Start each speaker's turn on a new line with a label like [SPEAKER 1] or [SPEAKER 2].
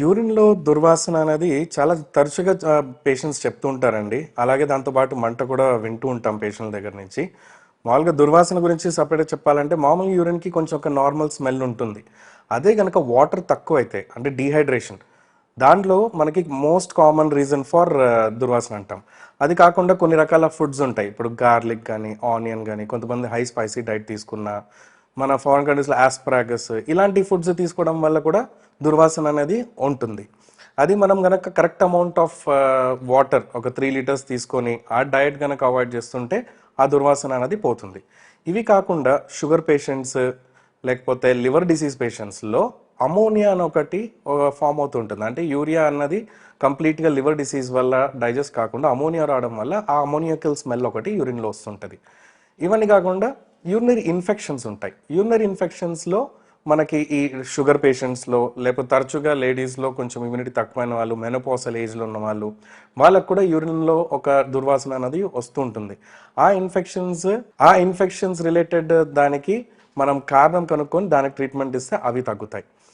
[SPEAKER 1] యూరిన్లో దుర్వాసన అనేది చాలా తరచుగా పేషెంట్స్ చెప్తూ ఉంటారండి. అలాగే దాంతోపాటు మంట కూడా వింటూ ఉంటాం పేషెంట్ల దగ్గర నుంచి. మామూలుగా దుర్వాసన గురించి సపరేట్గా చెప్పాలంటే మామూలు యూరిన్కి కొంచెం ఒక నార్మల్ స్మెల్ ఉంటుంది. అదే కనుక వాటర్ తక్కువ అయితే అంటే డీహైడ్రేషన్ దాంట్లో మనకి మోస్ట్ కామన్ రీజన్ ఫర్ దుర్వాసన అంటాం. అది కాకుండా కొన్ని రకాల ఫుడ్స్ ఉంటాయి. ఇప్పుడు గార్లిక్ కానీ ఆనియన్ కానీ కొంతమంది హై స్పైసీ డైట్ తీసుకున్న మన ఫారెన్ కంట్రీస్లో యాస్ప్రాగస్ ఇలాంటి ఫుడ్స్ తీసుకోవడం వల్ల కూడా దుర్వాసన అనేది ఉంటుంది. అది మనం కనుక కరెక్ట్ అమౌంట్ ఆఫ్ వాటర్ ఒక త్రీ లీటర్స్ తీసుకొని ఆ డయట్ కనుక అవాయిడ్ చేస్తుంటే ఆ దుర్వాసన అనేది పోతుంది. ఇవి కాకుండా షుగర్ పేషెంట్స్ లేకపోతే లివర్ డిసీజ్ పేషెంట్స్లో అమోనియా అని ఒకటి ఫామ్ అవుతుంటుంది అంటే యూరియా అన్నది కంప్లీట్గా లివర్ డిసీజ్ వల్ల డైజెస్ట్ కాకుండా అమోనియా రావడం వల్ల ఆ అమోనియాకల్ స్మెల్ ఒకటి యూరిన్లో వస్తుంటుంది. ఇవన్నీ కాకుండా యూరినరీ ఇన్ఫెక్షన్స్ ఉంటాయి. యూరినరీ ఇన్ఫెక్షన్స్లో మనకి ఈ షుగర్ పేషెంట్స్లో లేకపోతే తరచుగా లేడీస్లో కొంచెం ఇమ్యూనిటీ తక్కువైన వాళ్ళు మెనపోసల్ ఏజ్లో ఉన్న వాళ్ళు వాళ్ళకు కూడా యూరిన్లో ఒక దుర్వాసన అనేది వస్తూ ఉంటుంది. ఆ ఇన్ఫెక్షన్స్ ఆ ఇన్ఫెక్షన్స్ రిలేటెడ్ దానికి మనం కారణం కనుక్కొని దానికి ట్రీట్మెంట్ ఇస్తే అవి తగ్గుతాయి.